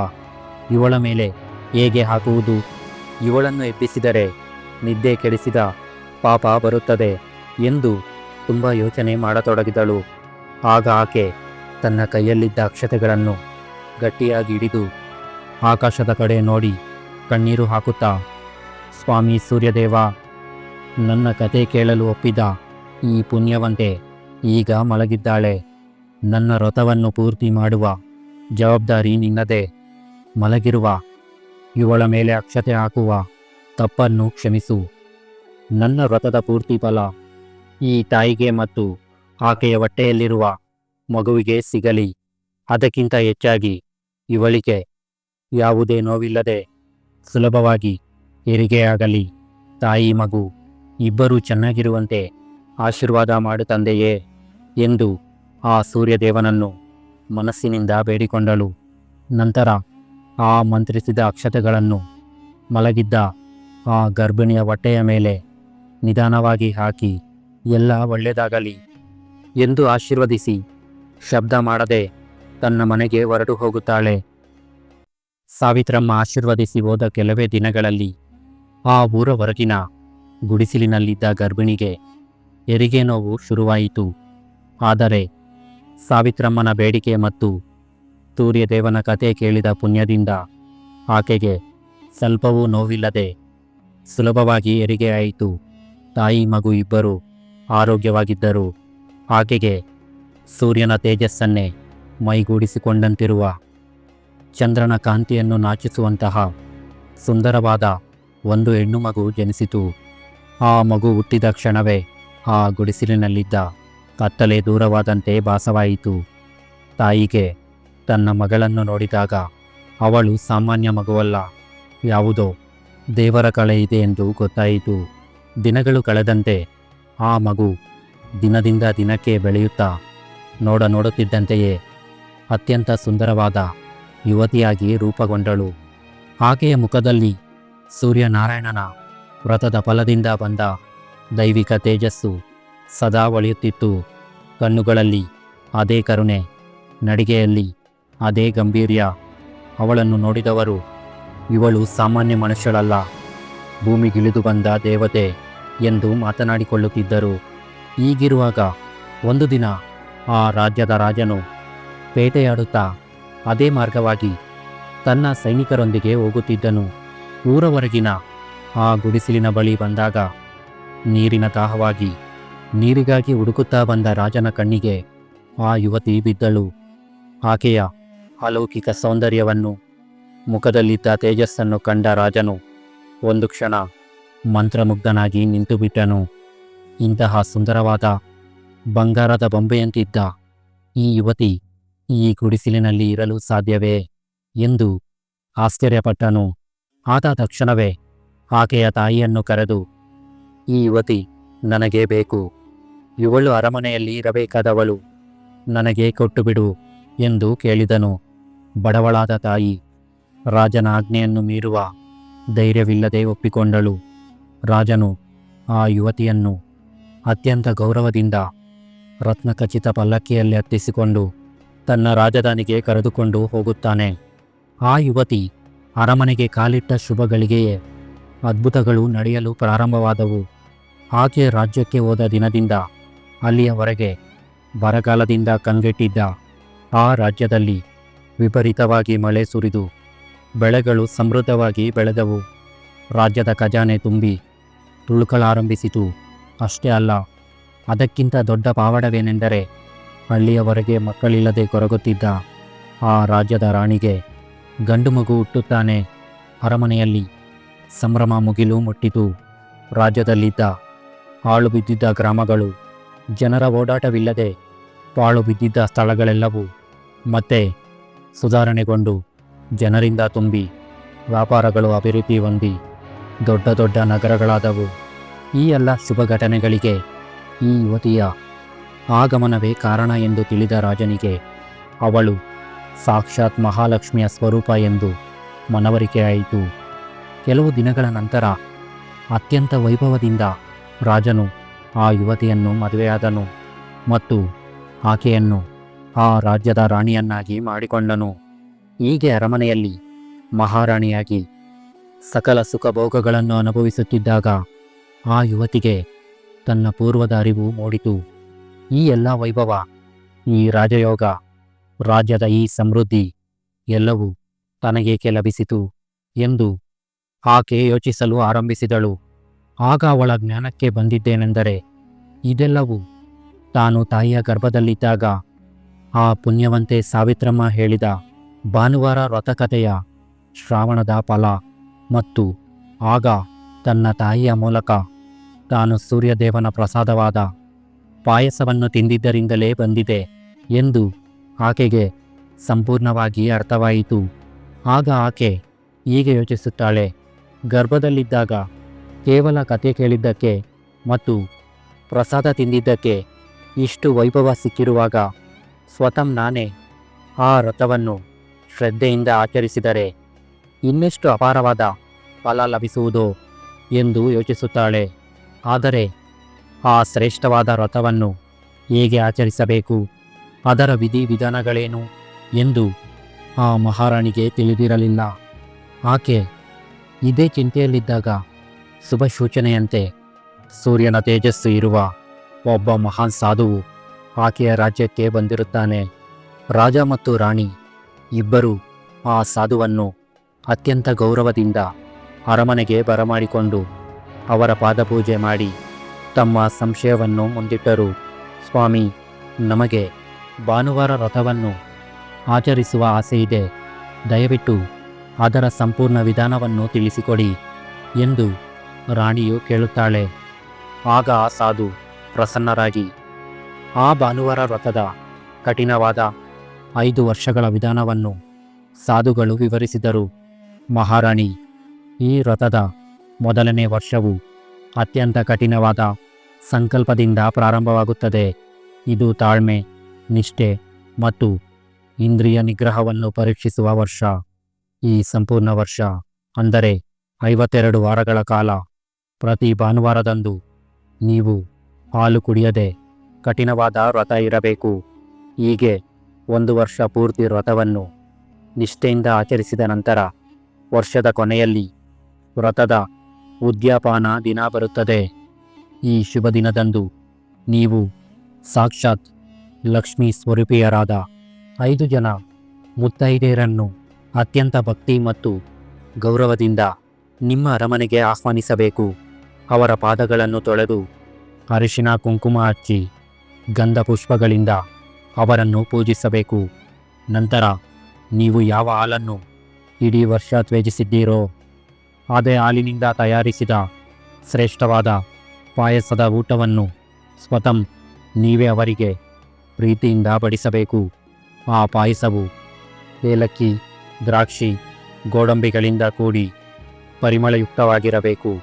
Speaker 1: ಇವಳ ಮೇಲೆ ಹೇಗೆ ಹಾಕುವುದು? ಇವಳನ್ನು ಎಬ್ಬಿಸಿದರೆ ನಿದ್ದೆ ಕೆಡಿಸಿದ ಪಾಪ ಬರುತ್ತದೆ ಎಂದು ತುಂಬ ಯೋಚನೆ ಮಾಡತೊಡಗಿದಳು. ಆಗ ಆಕೆ ತನ್ನ ಕೈಯಲ್ಲಿದ್ದ ಅಕ್ಷತೆಗಳನ್ನು ಗಟ್ಟಿಯಾಗಿ ಹಿಡಿದು ಆಕಾಶದ ಕಡೆ ನೋಡಿ ಕಣ್ಣೀರು ಹಾಕುತ್ತಾ, ಸ್ವಾಮಿ ಸೂರ್ಯದೇವ, ನನ್ನ ಕತೆ ಕೇಳಲು ಒಪ್ಪಿದ ಈ ಪುಣ್ಯವಂತೆ ಈಗ ಮಲಗಿದ್ದಾಳೆ. ನನ್ನ ವ್ರತವನ್ನು ಪೂರ್ತಿ ಮಾಡುವ ಜವಾಬ್ದಾರಿ ನಿನ್ನದೇ. ಮಲಗಿರುವ ಇವಳ ಮೇಲೆ ಅಕ್ಷತೆ ಹಾಕುವ ತಪ್ಪನ್ನು ಕ್ಷಮಿಸು. ನನ್ನ ವ್ರತದ ಪೂರ್ತಿ ಫಲ ಈ ತಾಯಿಗೆ ಮತ್ತು ಆಕೆಯ ಹೊಟ್ಟೆಯಲ್ಲಿರುವ ಮಗುವಿಗೆ ಸಿಗಲಿ. ಅದಕ್ಕಿಂತ ಹೆಚ್ಚಾಗಿ ಇವಳಿಗೆ ಯಾವುದೇ ನೋವಿಲ್ಲದೆ ಸುಲಭವಾಗಿ ಹೆರಿಗೆಯಾಗಲಿ ತಾಯಿ, ಮಗು ಇಬ್ಬರೂ ಚೆನ್ನಾಗಿರುವಂತೆ ಆಶೀರ್ವಾದ ಮಾಡು ತಂದೆಯೇ ಎಂದು ಆ ಸೂರ್ಯದೇವನನ್ನು ಮನಸ್ಸಿನಿಂದ ಬೇಡಿಕೊಂಡಳು. ನಂತರ ಆ ಮಂತ್ರಿಸಿದ ಅಕ್ಷತೆಗಳನ್ನು ಮಲಗಿದ್ದ ಆ ಗರ್ಭಿಣಿಯ ಹೊಟ್ಟೆಯ ಮೇಲೆ ನಿಧಾನವಾಗಿ ಹಾಕಿ, ಎಲ್ಲ ಒಳ್ಳೆಯದಾಗಲಿ ಎಂದು ಆಶೀರ್ವದಿಸಿ, ಶಬ್ದ ಮಾಡದೆ ತನ್ನ ಮನೆಗೆ ಹೊರಟು ಹೋಗುತ್ತಾಳೆ. ಸಾವಿತ್ರಮ್ಮ ಆಶೀರ್ವದಿಸಿ ಹೋದ ಕೆಲವೇ ದಿನಗಳಲ್ಲಿ ಆ ಊರ ಹೊರಗಿನ ಗುಡಿಸಿಲಿನಲ್ಲಿದ್ದ ಗರ್ಭಿಣಿಗೆ ಹೆರಿಗೆ ನೋವು ಶುರುವಾಯಿತು. ಆದರೆ ಸಾವಿತ್ರಮ್ಮನ ಬೇಡಿಕೆ ಮತ್ತು ಸೂರ್ಯದೇವನ ಕತೆ ಕೇಳಿದ ಪುಣ್ಯದಿಂದ ಆಕೆಗೆ ಸ್ವಲ್ಪವೂ ನೋವಿಲ್ಲದೆ ಸುಲಭವಾಗಿ ಹೆರಿಗೆಯಾಯಿತು ತಾಯಿ ಮಗು ಇಬ್ಬರು ಆರೋಗ್ಯವಾಗಿದ್ದರು. ಆಕೆಗೆ ಸೂರ್ಯನ ತೇಜಸ್ಸನ್ನೇ ಮೈಗೂಡಿಸಿಕೊಂಡಂತಿರುವ ಚಂದ್ರನ ಕಾಂತಿಯನ್ನು ನಾಚಿಸುವಂತಹ ಸುಂದರವಾದ ಒಂದು ಹೆಣ್ಣು ಮಗು ಜನಿಸಿತು. ಆ ಮಗು ಹುಟ್ಟಿದ ಕ್ಷಣವೇ ಆ ಗುಡಿಸಿಲಿನಲ್ಲಿದ್ದ ಕತ್ತಲೆ ದೂರವಾದಂತೆ ಭಾಸವಾಯಿತು. ತಾಯಿಗೆ ತನ್ನ ಮಗಳನ್ನು ನೋಡಿದಾಗ ಅವಳು ಸಾಮಾನ್ಯ ಮಗುವಲ್ಲ. ಯಾವುದೋ ದೇವರ ಕಳೆ ಇದೆ ಎಂದು ಗೊತ್ತಾಯಿತು. ದಿನಗಳು ಕಳೆದಂತೆ ಆ ಮಗು ದಿನದಿಂದ ದಿನಕ್ಕೆ ಬೆಳೆಯುತ್ತಾ ನೋಡ ನೋಡುತ್ತಿದ್ದಂತೆಯೇ ಅತ್ಯಂತ ಸುಂದರವಾದ ಯುವತಿಯಾಗಿ ರೂಪುಗೊಂಡಳು. ಆಕೆಯ ಮುಖದಲ್ಲಿ ಸೂರ್ಯನಾರಾಯಣನ ವ್ರತದ ಫಲದಿಂದ ಬಂದ ದೈವಿಕ ತೇಜಸ್ಸು ಸದಾ ಒಳೆಯುತ್ತಿತ್ತು. ಕಣ್ಣುಗಳಲ್ಲಿ ಅದೇ ಕರುಣೆ, ನಡಿಗೆಯಲ್ಲಿ ಅದೇ ಗಂಭೀರ್ಯ. ಅವಳನ್ನು ನೋಡಿದವರು, ಇವಳು ಸಾಮಾನ್ಯ ಮನುಷ್ಯಳಲ್ಲ. ಭೂಮಿಗಿಳಿದು ಬಂದ ದೇವತೆ ಎಂದು ಮಾತನಾಡಿಕೊಳ್ಳುತ್ತಿದ್ದರು. ಹೀಗಿರುವಾಗ ಒಂದು ದಿನ, ಆ ರಾಜ್ಯದ ರಾಜನು ಬೇಟೆಯಾಡುತ್ತಾ ಅದೇ ಮಾರ್ಗವಾಗಿ ತನ್ನ ಸೈನಿಕರೊಂದಿಗೆ ಹೋಗುತ್ತಿದ್ದನು. ಊರವರೆಗಿನ ಆ ಗುಡಿಸಿಲಿನ ಬಳಿ ಬಂದಾಗ, ನೀರಿನ ದಾಹವಾಗಿ, ನೀರಿಗಾಗಿ ಹುಡುಕುತ್ತಾ ಬಂದ ರಾಜನ ಕಣ್ಣಿಗೆ ಆ ಯುವತಿ ಬಿದ್ದಳು. ಆಕೆಯ ಅಲೌಕಿಕ ಸೌಂದರ್ಯವನ್ನು, ಮುಖದಲ್ಲಿದ್ದ ತೇಜಸ್ಸನ್ನು ಕಂಡ ರಾಜನು ಒಂದು ಕ್ಷಣ ಮಂತ್ರಮುಗ್ಧನಾಗಿ ನಿಂತುಬಿಟ್ಟನು. ಇಂತಹ ಸುಂದರವಾದ ಬಂಗಾರದ ಬೊಂಬೆಯಂತಿದ್ದ ಈ ಯುವತಿ ಈ ಗುಡಿಸಿಲಿನಲ್ಲಿ ಇರಲು ಸಾಧ್ಯವೇ ಎಂದು ಆಶ್ಚರ್ಯಪಟ್ಟನು. ಆದ ತಕ್ಷಣವೇ ಆಕೆಯ ತಾಯಿಯನ್ನು ಕರೆದು, ಈ ಯುವತಿ ನನಗೆ ಬೇಕು. ಇವಳು ಅರಮನೆಯಲ್ಲಿ ಇರಬೇಕಾದವಳು. ನನಗೆ ಕೊಟ್ಟುಬಿಡು ಎಂದು ಕೇಳಿದನು. ಬಡವಳಾದ ತಾಯಿ, ರಾಜನ ಆಜ್ಞೆಯನ್ನು ಮೀರುವ ಧೈರ್ಯವಿಲ್ಲದೆ ಒಪ್ಪಿಕೊಂಡಳು. ರಾಜನು ಆ ಯುವತಿಯನ್ನು ಅತ್ಯಂತ ಗೌರವದಿಂದ ರತ್ನಖಚಿತ ಪಲ್ಲಕ್ಕಿಯಲ್ಲಿ ಹತ್ತಿಸಿಕೊಂಡು ತನ್ನ ರಾಜಧಾನಿಗೆ ಕರೆದುಕೊಂಡು ಹೋಗುತ್ತಾನೆ. ಆ ಯುವತಿ ಅರಮನೆಗೆ ಕಾಲಿಟ್ಟ ಶುಭಗಳಿಗೆಯೇ ಅದ್ಭುತಗಳು ನಡೆಯಲು ಪ್ರಾರಂಭವಾದವು. ಆಕೆ ರಾಜ್ಯಕ್ಕೆ ಹೋದ ದಿನದಿಂದ ಅಲ್ಲಿಯವರೆಗೆ ಬರಗಾಲದಿಂದ ಕಂಗೆಟ್ಟಿದ್ದ ಆ ರಾಜ್ಯದಲ್ಲಿ ವಿಪರೀತವಾಗಿ ಮಳೆ ಸುರಿದು ಬೆಳೆಗಳು ಸಮೃದ್ಧವಾಗಿ ಬೆಳೆದವು. ರಾಜ್ಯದ ಖಜಾನೆ ತುಂಬಿ ತುಳುಕಲಾರಂಭಿಸಿತು. ಅಷ್ಟೇ ಅಲ್ಲ, ಅದಕ್ಕಿಂತ ದೊಡ್ಡ ಪಾವಡವೇನೆಂದರೆ ಹಳ್ಳಿಯವರೆಗೆ ಮಕ್ಕಳಿಲ್ಲದೆ ಕೊರಗುತ್ತಿದ್ದ ಆ ರಾಜ್ಯದ ರಾಣಿಗೆ ಗಂಡು ಮಗು ಹುಟ್ಟುತ್ತಾನೆ. ಅರಮನೆಯಲ್ಲಿ ಸಂಭ್ರಮ ಮುಗಿಲು ಮುಟ್ಟಿತು. ರಾಜ್ಯದಲ್ಲಿದ್ದ ಹಾಳು ಬಿದ್ದಿದ್ದ ಗ್ರಾಮಗಳು, ಜನರ ಓಡಾಟವಿಲ್ಲದೆ ಪಾಳು ಬಿದ್ದಿದ್ದ ಸ್ಥಳಗಳೆಲ್ಲವೂ ಮತ್ತೆ ಸುಧಾರಣೆಗೊಂಡು ಜನರಿಂದ ತುಂಬಿ ವ್ಯಾಪಾರಗಳು ಅಭಿವೃದ್ಧಿ ಹೊಂದಿ ದೊಡ್ಡ ದೊಡ್ಡ ನಗರಗಳಾದವು. ಈ ಎಲ್ಲ ಶುಭ ಘಟನೆಗಳಿಗೆ ಈ ಯುವತಿಯ ಆಗಮನವೇ ಕಾರಣ ಎಂದು ತಿಳಿದ ರಾಜನಿಗೆ ಅವಳು ಸಾಕ್ಷಾತ್ ಮಹಾಲಕ್ಷ್ಮಿಯ ಸ್ವರೂಪ ಎಂದು ಮನವರಿಕೆಯಾಯಿತು ಕೆಲವು ದಿನಗಳ ನಂತರ ಅತ್ಯಂತ ವೈಭವದಿಂದ ರಾಜನು ಆ ಯುವತಿಯನ್ನು, ಮದುವೆಯಾದನು ಮತ್ತು ಆಕೆಯನ್ನು ಆ ರಾಜ್ಯದ ರಾಣಿಯನ್ನಾಗಿ ಮಾಡಿಕೊಂಡನು. ಹೀಗೆ ಅರಮನೆಯಲ್ಲಿ ಮಹಾರಾಣಿಯಾಗಿ ಸಕಲ ಸುಖಭೋಗಗಳನ್ನು ಅನುಭವಿಸುತ್ತಿದ್ದಾಗ ಆ ಯುವತಿಗೆ ತನ್ನ ಪೂರ್ವದ ಅರಿವು ಮೂಡಿತು. ಈ ಎಲ್ಲ ವೈಭವ, ಈ ರಾಜಯೋಗ, ರಾಜ್ಯದ ಈ ಸಮೃದ್ಧಿ ಎಲ್ಲವೂ ತನಗೇಕೆ ಲಭಿಸಿತು ಎಂದು ಆಕೆ ಯೋಚಿಸಲು ಆರಂಭಿಸಿದಳು. ಆಗ ಅವಳ ಜ್ಞಾನಕ್ಕೆ ಬಂದಿದ್ದೇನೆಂದರೆ ಇದೆಲ್ಲವೂ ತಾನು ತಾಯಿಯ ಗರ್ಭದಲ್ಲಿದ್ದಾಗ ಆ ಪುಣ್ಯವಂತೆ ಸಾವಿತ್ರಮ್ಮ ಹೇಳಿದ ಭಾನುವಾರ ವ್ರತಕಥೆಯ ಶ್ರಾವಣದ ಫಲ ಮತ್ತು ಆಗ ತನ್ನ ತಾಯಿಯ ಮೂಲಕ ತಾನು ಸೂರ್ಯದೇವನ ಪ್ರಸಾದವಾದ ಪಾಯಸವನ್ನು ತಿಂದಿದ್ದರಿಂದಲೇ ಬಂದಿದೆ ಎಂದು ಆಕೆಗೆ ಸಂಪೂರ್ಣವಾಗಿ ಅರ್ಥವಾಯಿತು. ಆಗ ಆಕೆ ಹೀಗೆ ಯೋಚಿಸುತ್ತಾಳೆ, ಗರ್ಭದಲ್ಲಿದ್ದಾಗ ಕೇವಲ ಕತೆ ಕೇಳಿದ್ದಕ್ಕೆ ಮತ್ತು ಪ್ರಸಾದ ತಿಂದಿದ್ದಕ್ಕೆ ಇಷ್ಟು ವೈಭವ ಸಿಕ್ಕಿರುವಾಗ ಸ್ವತಃ ನಾನೇ ಆ ವ್ರತವನ್ನು ಶ್ರದ್ಧೆಯಿಂದ ಆಚರಿಸಿದರೆ ಇನ್ನೆಷ್ಟು ಅಪಾರವಾದ ಫಲ ಲಭಿಸುವುದು ಎಂದು ಯೋಚಿಸುತ್ತಾಳೆ. ಆದರೆ ಆ ಶ್ರೇಷ್ಠವಾದ ವ್ರತವನ್ನು ಹೇಗೆ ಆಚರಿಸಬೇಕು? ಅದರ ವಿಧಿವಿಧಾನಗಳೇನು ಎಂದು ಆ ಮಹಾರಾಣಿಗೆ ತಿಳಿದಿರಲಿಲ್ಲ. ಆಕೆ ಇದೇ ಚಿಂತೆಯಲ್ಲಿದ್ದಾಗ ಶುಭ ಸೂಚನೆಯಂತೆ ಸೂರ್ಯನ ತೇಜಸ್ಸು ಇರುವ ಒಬ್ಬ ಮಹಾನ್ ಸಾಧುವು ಆಕೆಯ ರಾಜ್ಯಕ್ಕೆ ಬಂದಿರುತ್ತಾನೆ. ರಾಜ ಮತ್ತು ರಾಣಿ ಇಬ್ಬರೂ ಆ ಸಾಧುವನ್ನು ಅತ್ಯಂತ ಗೌರವದಿಂದ ಅರಮನೆಗೆ ಬರಮಾಡಿಕೊಂಡು ಅವರ ಪಾದಪೂಜೆ ಮಾಡಿ ತಮ್ಮ ಸಂಶಯವನ್ನು ಮುಂದಿಟ್ಟರು. ಸ್ವಾಮಿ, ನಮಗೆ ಭಾನುವಾರ ರಥವನ್ನು ಆಚರಿಸುವ ಆಸೆಯಿದೆ. ದಯವಿಟ್ಟು ಅದರ ಸಂಪೂರ್ಣ ವಿಧಾನವನ್ನು ತಿಳಿಸಿಕೊಡಿ ಎಂದು ರಾಣಿಯು ಕೇಳುತ್ತಾಳೆ. ಆಗ ಆ ಸಾಧು ಪ್ರಸನ್ನರಾಗಿ ಆ ಭಾನುವಾರ ವ್ರತದ ಕಠಿಣವಾದ ಐದು ವರ್ಷಗಳ ವಿಧಾನವನ್ನು ಸಾಧುಗಳು ವಿವರಿಸಿದರು. ಮಹಾರಾಣಿ, ಈ ವ್ರತದ ಮೊದಲನೇ ವರ್ಷವು ಅತ್ಯಂತ ಕಠಿಣವಾದ ಸಂಕಲ್ಪದಿಂದ ಪ್ರಾರಂಭವಾಗುತ್ತದೆ. ಇದು ತಾಳ್ಮೆ, ನಿಷ್ಠೆ ಮತ್ತು ಇಂದ್ರಿಯ ನಿಗ್ರಹವನ್ನು ಪರೀಕ್ಷಿಸುವ ವರ್ಷ. ಈ ಸಂಪೂರ್ಣ ವರ್ಷ ಅಂದರೆ ಐವತ್ತೆರಡು ವಾರಗಳ ಕಾಲ. ಪ್ರತಿ ಭಾನುವಾರದಂದು ನೀವು ಹಾಲು ಕುಡಿಯದೆ ಕಠಿಣವಾದ ವ್ರತ ಇರಬೇಕು. ಹೀಗೆ ಒಂದು ವರ್ಷ ಪೂರ್ತಿ ವ್ರತವನ್ನು ನಿಷ್ಠೆಯಿಂದ ಆಚರಿಸಿದ ನಂತರ ವರ್ಷದ ಕೊನೆಯಲ್ಲಿ ವ್ರತದ ಉದ್ಯಾಪಾನ ದಿನ ಬರುತ್ತದೆ. ಈ ಶುಭ ದಿನದಂದು ನೀವು ಸಾಕ್ಷಾತ್ ಲಕ್ಷ್ಮೀ ಸ್ವರೂಪಿಯರಾದ ಐದು ಜನ ಮುತ್ತೈದೆಯರನ್ನು ಅತ್ಯಂತ ಭಕ್ತಿ ಮತ್ತು ಗೌರವದಿಂದ ನಿಮ್ಮ ಅರಮನೆಗೆ ಆಹ್ವಾನಿಸಬೇಕು. ಅವರ ಪಾದಗಳನ್ನು ತೊಳೆದು ಅರಿಶಿನ ಕುಂಕುಮ ಹಚ್ಚಿ ಗಂಧ ಪುಷ್ಪಗಳಿಂದ ಅವರನ್ನು ಪೂಜಿಸಬೇಕು. ನಂತರ ನೀವು ಯಾವ ಹಾಲನ್ನು ಇಡೀ ವರ್ಷ ತ್ವೇಜಿಸಿದ್ದೀರೋ ಅದೇ ಹಾಲಿನಿಂದ ತಯಾರಿಸಿದ ಶ್ರೇಷ್ಠವಾದ ಪಾಯಸದ ಊಟವನ್ನು ಸ್ವತಃ ನೀವೇ ಅವರಿಗೆ ಪ್ರೀತಿಯಿಂದ ಬಡಿಸಬೇಕು. ಆ ಪಾಯಸವು ಏಲಕ್ಕಿ, ದ್ರಾಕ್ಷಿ, ಗೋಡಂಬಿಗಳಿಂದ ಕೂಡಿ ಪರಿಮಳಯುಕ್ತವಾಗಿರಬೇಕು.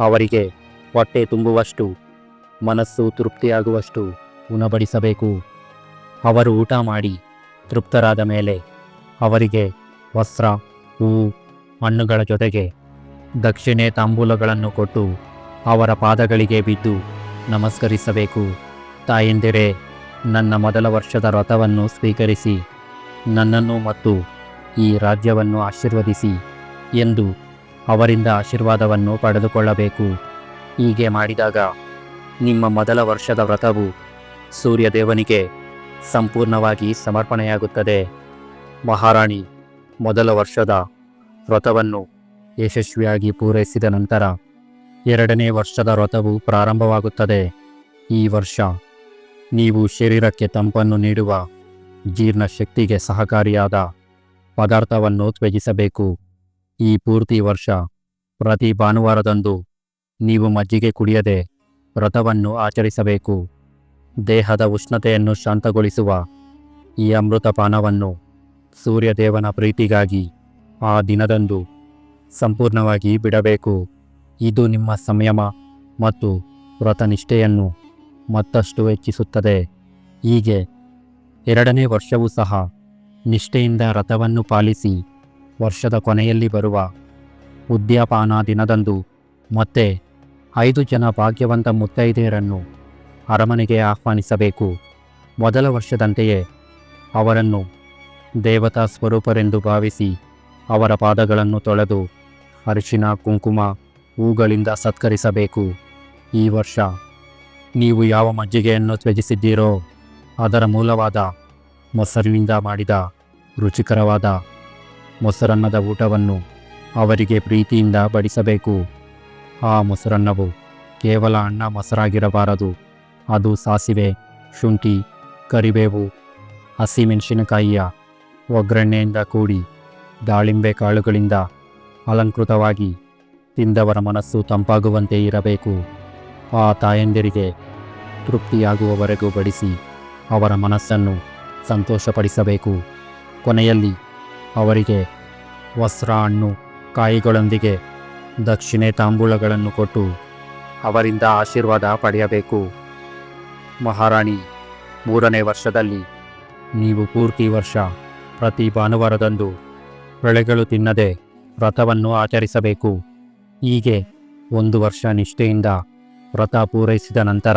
Speaker 1: ಅವರಿಗೆ ಹೊಟ್ಟೆ ತುಂಬುವಷ್ಟು, ಮನಸ್ಸು ತೃಪ್ತಿಯಾಗುವಷ್ಟು ಉಣಬಡಿಸಬೇಕು ಅವರು ಊಟ ಮಾಡಿ ತೃಪ್ತರಾದ ಮೇಲೆ ಅವರಿಗೆ ವಸ್ತ್ರ ಹೂವು ಹಣ್ಣುಗಳ ಜೊತೆಗೆ ದಕ್ಷಿಣೆ ತಾಂಬೂಲಗಳನ್ನು ಕೊಟ್ಟು ಅವರ ಪಾದಗಳಿಗೆ ಬಿದ್ದು ನಮಸ್ಕರಿಸಬೇಕು. ತಾಯಂದಿರೇ, ನನ್ನ ಮೊದಲ ವರ್ಷದ ವ್ರತವನ್ನು ಸ್ವೀಕರಿಸಿ, ನನ್ನನ್ನು ಮತ್ತು ಈ ರಾಜ್ಯವನ್ನು ಆಶೀರ್ವದಿಸಿ ಎಂದು ಅವರಿಂದ ಆಶೀರ್ವಾದವನ್ನು ಪಡೆದುಕೊಳ್ಳಬೇಕು. ಹೀಗೆ ಮಾಡಿದಾಗ ನಿಮ್ಮ ಮೊದಲ ವರ್ಷದ ವ್ರತವು ಸೂರ್ಯದೇವನಿಗೆ ಸಂಪೂರ್ಣವಾಗಿ ಸಮರ್ಪಣೆಯಾಗುತ್ತದೆ. ಮಹಾರಾಣಿ ಮೊದಲ ವರ್ಷದ ವ್ರತವನ್ನು ಯಶಸ್ವಿಯಾಗಿ ಪೂರೈಸಿದ ನಂತರ ಎರಡನೇ ವರ್ಷದ ವ್ರತವು ಪ್ರಾರಂಭವಾಗುತ್ತದೆ. ಈ ವರ್ಷ ನೀವು ಶರೀರಕ್ಕೆ ತಂಪನ್ನು ನೀಡುವ ಜೀರ್ಣಶಕ್ತಿಗೆ ಸಹಕಾರಿಯಾದ ಪದಾರ್ಥವನ್ನು ತ್ಯಜಿಸಬೇಕು. ಈ ಪೂರ್ತಿ ವರ್ಷ ಪ್ರತಿ ಭಾನುವಾರದಂದು ನೀವು ಮಜ್ಜಿಗೆ ಕುಡಿಯದೆ ವ್ರತವನ್ನು ಆಚರಿಸಬೇಕು. ದೇಹದ ಉಷ್ಣತೆಯನ್ನು ಶಾಂತಗೊಳಿಸುವ ಈ ಅಮೃತಪಾನವನ್ನು ಸೂರ್ಯದೇವನ ಪ್ರೀತಿಗಾಗಿ ಆ ದಿನದಂದು ಸಂಪೂರ್ಣವಾಗಿ ಬಿಡಬೇಕು. ಇದು ನಿಮ್ಮ ಸಂಯಮ ಮತ್ತು ವ್ರತನಿಷ್ಠೆಯನ್ನು ಮತ್ತಷ್ಟು ಹೆಚ್ಚಿಸುತ್ತದೆ. ಹೀಗೆ ಎರಡನೇ ವರ್ಷವೂ ಸಹ ನಿಷ್ಠೆಯಿಂದ ರಥವನ್ನು ಪಾಲಿಸಿ ವರ್ಷದ ಕೊನೆಯಲ್ಲಿ ಬರುವ ಉದ್ಯಾಪಾನ ದಿನದಂದು ಮತ್ತೆ ಐದು ಜನ ಭಾಗ್ಯವಂತ ಮುತ್ತೈದೆಯರನ್ನು ಅರಮನೆಗೆ ಆಹ್ವಾನಿಸಬೇಕು. ಮೊದಲ ವರ್ಷದಂತೆಯೇ ಅವರನ್ನು ದೇವತಾ ಸ್ವರೂಪರೆಂದು ಭಾವಿಸಿ ಅವರ ಪಾದಗಳನ್ನು ತೊಳೆದು ಅರಿಶಿನ, ಕುಂಕುಮ, ಹೂಗಳಿಂದ ಸತ್ಕರಿಸಬೇಕು. ಈ ವರ್ಷ ನೀವು ಯಾವ ಮಜ್ಜಿಗೆಯನ್ನು ತ್ಯಜಿಸಿದ್ದೀರೋ ಅದರ ಮೂಲವಾದ ಮೊಸರಿನಿಂದ ಮಾಡಿದ ರುಚಿಕರವಾದ ಮೊಸರನ್ನದ ಊಟವನ್ನು ಅವರಿಗೆ ಪ್ರೀತಿಯಿಂದ ಬಡಿಸಬೇಕು. ಆ ಮೊಸರನ್ನವು ಕೇವಲ ಅಣ್ಣ ಮೊಸರಾಗಿರಬಾರದು. ಅದು ಸಾಸಿವೆ, ಶುಂಠಿ, ಕರಿಬೇವು, ಹಸಿಮೆಣಸಿನಕಾಯಿಯ ಒಗ್ಗರಣೆಯಿಂದ ಕೂಡಿ ದಾಳಿಂಬೆ ಕಾಳುಗಳಿಂದ ಅಲಂಕೃತವಾಗಿ ತಿಂದವರ ಮನಸ್ಸು ತಂಪಾಗುವಂತೆ ಇರಬೇಕು. ಆ ತಾಯಂದಿರಿಗೆ ತೃಪ್ತಿಯಾಗುವವರೆಗೂ ಬಡಿಸಿ ಅವರ ಮನಸ್ಸನ್ನು ಸಂತೋಷಪಡಿಸಬೇಕು. ಕೊನೆಯಲ್ಲಿ ಅವರಿಗೆ ವಸ್ತ್ರ, ಹಣ್ಣು, ಕಾಯಿಗಳೊಂದಿಗೆ ದಕ್ಷಿಣೆ ತಾಂಬೂಲಗಳನ್ನು ಕೊಟ್ಟು ಅವರಿಂದ ಆಶೀರ್ವಾದ ಪಡೆಯಬೇಕು. ಮಹಾರಾಣಿ, ಮೂರನೇ ವರ್ಷದಲ್ಲಿ ನೀವು ಪೂರ್ತಿ ವರ್ಷ ಪ್ರತಿ ಭಾನುವಾರದಂದು ಬೆಳೆಗಳು ತಿನ್ನದೆ ವ್ರತವನ್ನು ಆಚರಿಸಬೇಕು. ಹೀಗೆ ಒಂದು ವರ್ಷ ನಿಷ್ಠೆಯಿಂದ ವ್ರತ ಪೂರೈಸಿದ ನಂತರ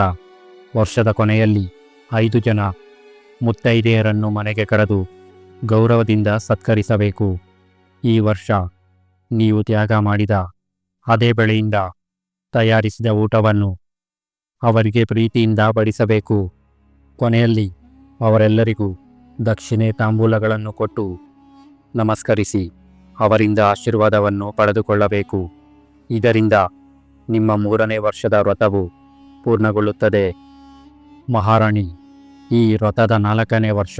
Speaker 1: ವರ್ಷದ ಕೊನೆಯಲ್ಲಿ ಐದು ಜನ ಮುತ್ತೈದೆಯರನ್ನು ಮನೆಗೆ ಕರೆದು ಗೌರವದಿಂದ ಸತ್ಕರಿಸಬೇಕು. ಈ ವರ್ಷ ನೀವು ತ್ಯಾಗ ಮಾಡಿದ ಅದೇ ಬೆಳೆಯಿಂದ ತಯಾರಿಸಿದ ಊಟವನ್ನು ಅವರಿಗೆ ಪ್ರೀತಿಯಿಂದ ಬಡಿಸಬೇಕು. ಕೊನೆಯಲ್ಲಿ ಅವರೆಲ್ಲರಿಗೂ ದಕ್ಷಿಣೆ ತಾಂಬೂಲಗಳನ್ನು ಕೊಟ್ಟು ನಮಸ್ಕರಿಸಿ ಅವರಿಂದ ಆಶೀರ್ವಾದವನ್ನು ಪಡೆದುಕೊಳ್ಳಬೇಕು. ಇದರಿಂದ ನಿಮ್ಮ ಮೂರನೇ ವರ್ಷದ ವ್ರತವು ಪೂರ್ಣಗೊಳ್ಳುತ್ತದೆ. ಮಹಾರಾಣಿ, ಈ ವ್ರತದ ನಾಲ್ಕನೇ ವರ್ಷ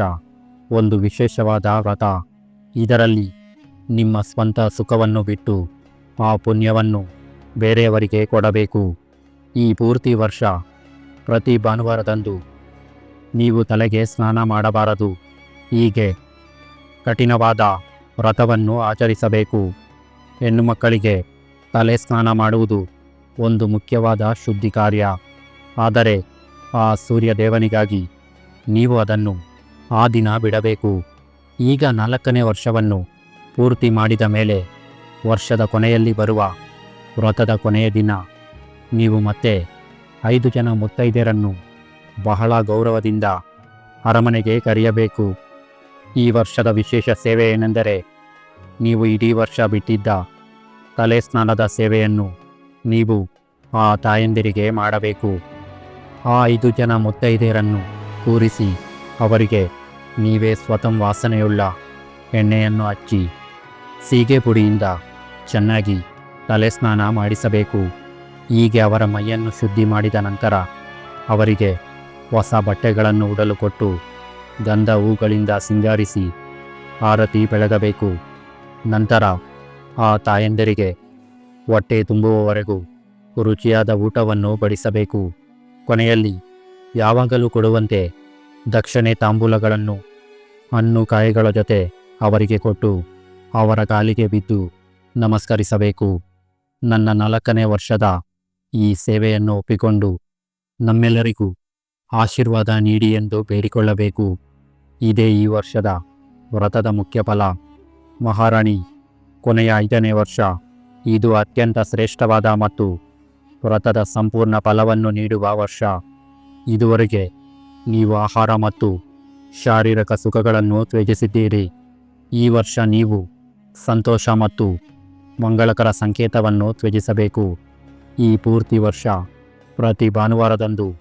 Speaker 1: ಒಂದು ವಿಶೇಷವಾದ ವ್ರತ. ಇದರಲ್ಲಿ ನಿಮ್ಮ ಸ್ವಂತ ಸುಖವನ್ನು ಬಿಟ್ಟು ಆ ಪುಣ್ಯವನ್ನು ಬೇರೆಯವರಿಗೆ ಕೊಡಬೇಕು. ಈ ಪೂರ್ತಿ ವರ್ಷ ಪ್ರತಿ ಭಾನುವಾರದಂದು ನೀವು ತಲೆಗೆ ಸ್ನಾನ ಮಾಡಬಾರದು. ಹೀಗೆ ಕಠಿಣವಾದ ವ್ರತವನ್ನು ಆಚರಿಸಬೇಕು. ಹೆಣ್ಣು ಮಕ್ಕಳಿಗೆ ತಲೆ ಸ್ನಾನ ಮಾಡುವುದು ಒಂದು ಮುಖ್ಯವಾದ ಶುದ್ಧಿ ಕಾರ್ಯ. ಆದರೆ ಆ ಸೂರ್ಯ ದೇವನಿಗಾಗಿ ನೀವು ಅದನ್ನು ಆ ದಿನ ಬಿಡಬೇಕು. ಈಗ ನಾಲ್ಕನೇ ವರ್ಷವನ್ನು ಪೂರ್ತಿ ಮಾಡಿದ ಮೇಲೆ ವರ್ಷದ ಕೊನೆಯಲ್ಲಿ ಬರುವ ವ್ರತದ ಕೊನೆಯ ದಿನ. ನೀವು ಮತ್ತೆ ಐದು ಜನ ಮುತ್ತೈದೆಯರನ್ನು ಬಹಳ ಗೌರವದಿಂದ ಅರಮನೆಗೆ ಕರೆಯಬೇಕು. ಈ ವರ್ಷದ ವಿಶೇಷ ಸೇವೆ ಏನೆಂದರೆ ನೀವು ಇಡೀ ವರ್ಷ ಬಿಟ್ಟಿದ್ದ ತಲೆ ಸ್ನಾನದ ಸೇವೆಯನ್ನು ನೀವು ಆ ತಾಯಂದಿರಿಗೆ ಮಾಡಬೇಕು. ಆ ಐದು ಜನ ಮುತ್ತೈದೆಯರನ್ನು ಕೂರಿಸಿ ಅವರಿಗೆ ನೀವೇ ಸ್ವತಂ ವಾಸನೆಯುಳ್ಳ ಎಣ್ಣೆಯನ್ನು ಹಚ್ಚಿ ಸೀಗೆ ಪುಡಿಯಿಂದ ಚೆನ್ನಾಗಿ ತಲೆ ಸ್ನಾನ ಮಾಡಿಸಬೇಕು. ಹೀಗೆ ಅವರ ಮೈಯನ್ನು ಶುದ್ಧಿ ಮಾಡಿದ ನಂತರ ಅವರಿಗೆ ಹೊಸ ಬಟ್ಟೆಗಳನ್ನು ಉಡಲು ಕೊಟ್ಟು ಗಂಧ ಹೂಗಳಿಂದ ಸಿಂಗಾರಿಸಿ ಆರತಿ ಬೆಳಗಬೇಕು. ನಂತರ ಆ ತಾಯಂದಿರಿಗೆ ಹೊಟ್ಟೆ ತುಂಬುವವರೆಗೂ ರುಚಿಯಾದ ಊಟವನ್ನು ಬಡಿಸಬೇಕು. ಕೊನೆಯಲ್ಲಿ ಯಾವಾಗಲೂ ಕೊಡುವಂತೆ ದಕ್ಷಿಣೆ ತಾಂಬೂಲಗಳನ್ನು ಹಣ್ಣು ಕಾಯಿಗಳ ಜೊತೆ ಅವರಿಗೆ ಕೊಟ್ಟು ಅವರ ಕಾಲಿಗೆ ಬಿದ್ದು ನಮಸ್ಕರಿಸಬೇಕು. ನನ್ನ ನಾಲ್ಕನೇ ವರ್ಷದ ಈ ಸೇವೆಯನ್ನು ಒಪ್ಪಿಕೊಂಡು ನಮ್ಮೆಲ್ಲರಿಗೂ ಆಶೀರ್ವಾದ ನೀಡಿ ಎಂದು ಬೇಡಿಕೊಳ್ಳಬೇಕು. ಇದೇ ಈ ವರ್ಷದ ವ್ರತದ ಮುಖ್ಯ ಫಲ. ಮಹಾರಾಣಿ, ಕೊನೆಯ ಐದನೇ ವರ್ಷ. ಇದು ಅತ್ಯಂತ ಶ್ರೇಷ್ಠವಾದ ಮತ್ತು ವ್ರತದ ಸಂಪೂರ್ಣ ಫಲವನ್ನು ನೀಡುವ ವರ್ಷ. ಇದುವರೆಗೆ ನೀವು ಆಹಾರ ಮತ್ತು ಶಾರೀರಿಕ ಸುಖಗಳನ್ನು ತ್ಯಜಿಸಿದ್ದೀರಿ. ಈ ವರ್ಷ ನೀವು ಸಂತೋಷ ಮತ್ತು ಮಂಗಳಕರ ಸಂಕೇತವನ್ನು ತ್ಯಜಿಸಬೇಕು. ಈ ಪೂರ್ತಿ ವರ್ಷ ಪ್ರತಿ ಭಾನುವಾರದಂದು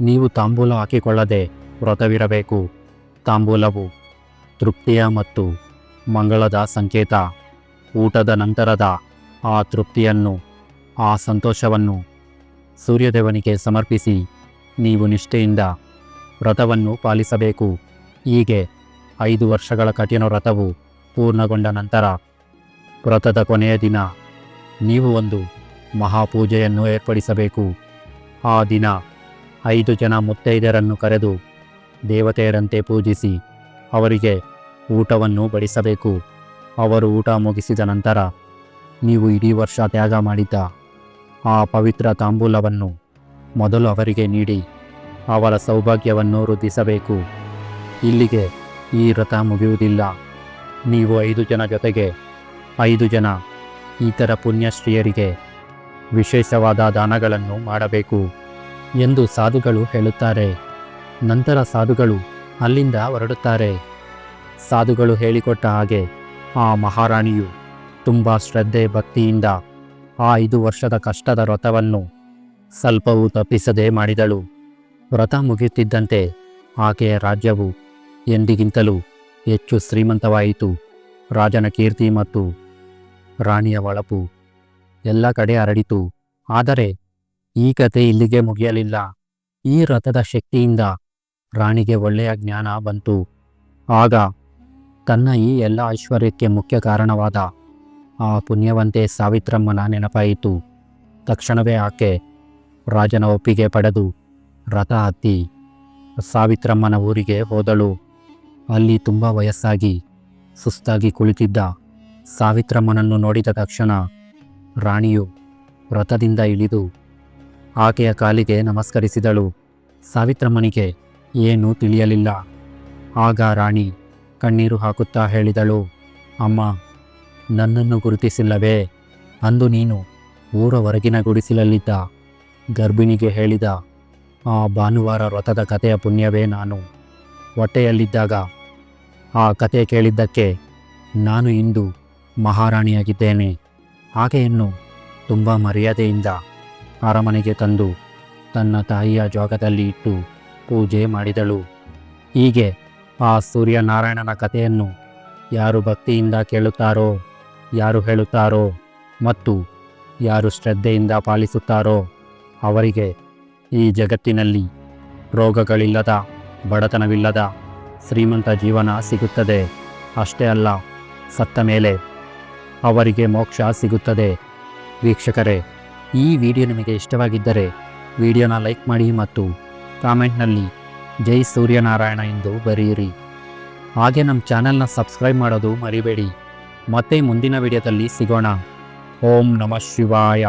Speaker 1: ನೀವು ತಾಂಬೂಲ ಹಾಕಿಕೊಳ್ಳದೆ ವ್ರತವಿರಬೇಕು. ತಾಂಬೂಲವು ತೃಪ್ತಿಯ ಮತ್ತು ಮಂಗಳದ ಸಂಕೇತ. ಊಟದ ನಂತರದ ಆ ತೃಪ್ತಿಯನ್ನು, ಆ ಸಂತೋಷವನ್ನು ಸೂರ್ಯದೇವನಿಗೆ ಸಮರ್ಪಿಸಿ ನೀವು ನಿಷ್ಠೆಯಿಂದ ವ್ರತವನ್ನು ಪಾಲಿಸಬೇಕು. ಹೀಗೆ ಐದು ವರ್ಷಗಳ ಕಠಿಣ ವ್ರತವು ಪೂರ್ಣಗೊಂಡ ನಂತರ ವ್ರತದ ಕೊನೆಯ ದಿನ ನೀವು ಒಂದು ಮಹಾಪೂಜೆಯನ್ನು ಏರ್ಪಡಿಸಬೇಕು. ಆ ದಿನ ಐದು ಜನ ಮುತ್ತೈದೆಯರನ್ನು ಕರೆದು ದೇವತೆಯರಂತೆ ಪೂಜಿಸಿ ಅವರಿಗೆ ಊಟವನ್ನು ಬಡಿಸಬೇಕು. ಅವರು ಊಟ ಮುಗಿಸಿದ ನಂತರ ನೀವು ಇಡೀ ವರ್ಷ ತ್ಯಾಗ ಮಾಡಿದ್ದ ಆ ಪವಿತ್ರ ತಾಂಬೂಲವನ್ನು ಮೊದಲು ಅವರಿಗೆ ನೀಡಿ ಅವರ ಸೌಭಾಗ್ಯವನ್ನು ವೃದ್ಧಿಸಬೇಕು. ಇಲ್ಲಿಗೆ ಈ ವ್ರತ ಮುಗಿಯುವುದಿಲ್ಲ. ನೀವು ಐದು ಜನ ಜೊತೆಗೆ ಐದು ಜನ ಇತರ ಪುಣ್ಯಶ್ರೀಯರಿಗೆ ವಿಶೇಷವಾದ ದಾನಗಳನ್ನು ಮಾಡಬೇಕು ಎಂದು ಸಾಧುಗಳು ಹೇಳುತ್ತಾರೆ. ನಂತರ ಸಾಧುಗಳು ಅಲ್ಲಿಂದ ಹೊರಡುತ್ತಾರೆ. ಸಾಧುಗಳು ಹೇಳಿಕೊಟ್ಟ ಹಾಗೆ ಆ ಮಹಾರಾಣಿಯು ತುಂಬ ಶ್ರದ್ಧೆ ಭಕ್ತಿಯಿಂದ ಆ ಐದು ವರ್ಷದ ಕಷ್ಟದ ವ್ರತವನ್ನು ಸ್ವಲ್ಪವೂ ತಪ್ಪಿಸದೆ ಮಾಡಿದಳು. ವ್ರತ ಮುಗಿಯುತ್ತಿದ್ದಂತೆ ಆಕೆಯ ರಾಜ್ಯವು ಎಂದಿಗಿಂತಲೂ ಹೆಚ್ಚು ಶ್ರೀಮಂತವಾಯಿತು. ರಾಜನ ಕೀರ್ತಿ ಮತ್ತು ರಾಣಿಯ ಒಳಪು ಎಲ್ಲ ಕಡೆ ಹರಡಿತು. ಆದರೆ ಈ ಕತೆ ಇಲ್ಲಿಗೆ ಮುಗಿಯಲಿಲ್ಲ. ಈ ರಥದ ಶಕ್ತಿಯಿಂದ ರಾಣಿಗೆ ಒಳ್ಳೆಯ ಜ್ಞಾನ ಬಂತು. ಆಗ ತನ್ನ ಈ ಎಲ್ಲ ಐಶ್ವರ್ಯಕ್ಕೆ ಮುಖ್ಯ ಕಾರಣವಾದ ಆ ಪುಣ್ಯವಂತೆ ಸಾವಿತ್ರಮ್ಮನ ನೆನಪಾಯಿತು. ತಕ್ಷಣವೇ ಆಕೆ ರಾಜನ ಒಪ್ಪಿಗೆ ಪಡೆದು ರಥ ಹತ್ತಿ ಸಾವಿತ್ರಮ್ಮನ ಊರಿಗೆ ಹೋದಳು. ಅಲ್ಲಿ ತುಂಬ ವಯಸ್ಸಾಗಿ ಸುಸ್ತಾಗಿ ಕುಳಿತಿದ್ದ ಸಾವಿತ್ರಮ್ಮನನ್ನು ನೋಡಿದ ತಕ್ಷಣ ರಾಣಿಯು ವ್ರತದಿಂದ ಇಳಿದು ಆಕೆಯ ಕಾಲಿಗೆ ನಮಸ್ಕರಿಸಿದಳು. ಸಾವಿತ್ರಮ್ಮನಿಗೆ ಏನೂ ತಿಳಿಯಲಿಲ್ಲ. ಆಗ ರಾಣಿ ಕಣ್ಣೀರು ಹಾಕುತ್ತಾ ಹೇಳಿದಳು, ಅಮ್ಮ, ನನ್ನನ್ನು ಗುರುತಿಸಿಲ್ಲವೇ? ಅಂದು ನೀನು ಊರ ಹೊರಗಿನ ಗುಡಿಸಿಲಲ್ಲಿದ್ದ? ಗರ್ಭಿಣಿಗೆ ಹೇಳಿದ ಆ ಭಾನುವಾರ ವ್ರತದ ಕಥೆಯ ಪುಣ್ಯವೇ ನಾನು. ಹೊಟ್ಟೆಯಲ್ಲಿದ್ದಾಗ ಆ ಕತೆ ಕೇಳಿದ್ದಕ್ಕೆ ನಾನು ಇಂದು ಮಹಾರಾಣಿಯಾಗಿದ್ದೇನೆ. ಆಕೆಯನ್ನು ತುಂಬ ಮರ್ಯಾದೆಯಿಂದ ಅರಮನೆಗೆ ತಂದು ತನ್ನ ತಾಯಿಯ ಜಾಗದಲ್ಲಿ ಇಟ್ಟು ಪೂಜೆ ಮಾಡಿದಳು. ಹೀಗೆ ಆ ಸೂರ್ಯನಾರಾಯಣನ ಕಥೆಯನ್ನು ಯಾರು ಭಕ್ತಿಯಿಂದ ಕೇಳುತ್ತಾರೋ, ಯಾರು ಹೇಳುತ್ತಾರೋ ಮತ್ತು ಯಾರು ಶ್ರದ್ಧೆಯಿಂದ ಪಾಲಿಸುತ್ತಾರೋ ಅವರಿಗೆ ಈ ಜಗತ್ತಿನಲ್ಲಿ ರೋಗಗಳಿಲ್ಲದ, ಬಡತನವಿಲ್ಲದ ಶ್ರೀಮಂತ ಜೀವನ ಸಿಗುತ್ತದೆ. ಅಷ್ಟೇ ಅಲ್ಲ, ಸತ್ತ ಮೇಲೆ ಅವರಿಗೆ ಮೋಕ್ಷ ಸಿಗುತ್ತದೆ. ವೀಕ್ಷಕರೇ, ಈ ವಿಡಿಯೋ ನಿಮಗೆ ಇಷ್ಟವಾಗಿದ್ದರೆ ವಿಡಿಯೋನ ಲೈಕ್ ಮಾಡಿ ಮತ್ತು ಕಾಮೆಂಟ್ನಲ್ಲಿ ಜೈ ಸೂರ್ಯನಾರಾಯಣ ಎಂದು ಬರೆಯಿರಿ. ಹಾಗೆ ನಮ್ಮ ಚಾನೆಲ್ನ ಸಬ್ಸ್ಕ್ರೈಬ್ ಮಾಡೋದು ಮರಿಬೇಡಿ. ಮತ್ತೆ ಮುಂದಿನ ವಿಡಿಯೋದಲ್ಲಿ ಸಿಗೋಣ. ಓಂ ನಮಃ ಶಿವಾಯ.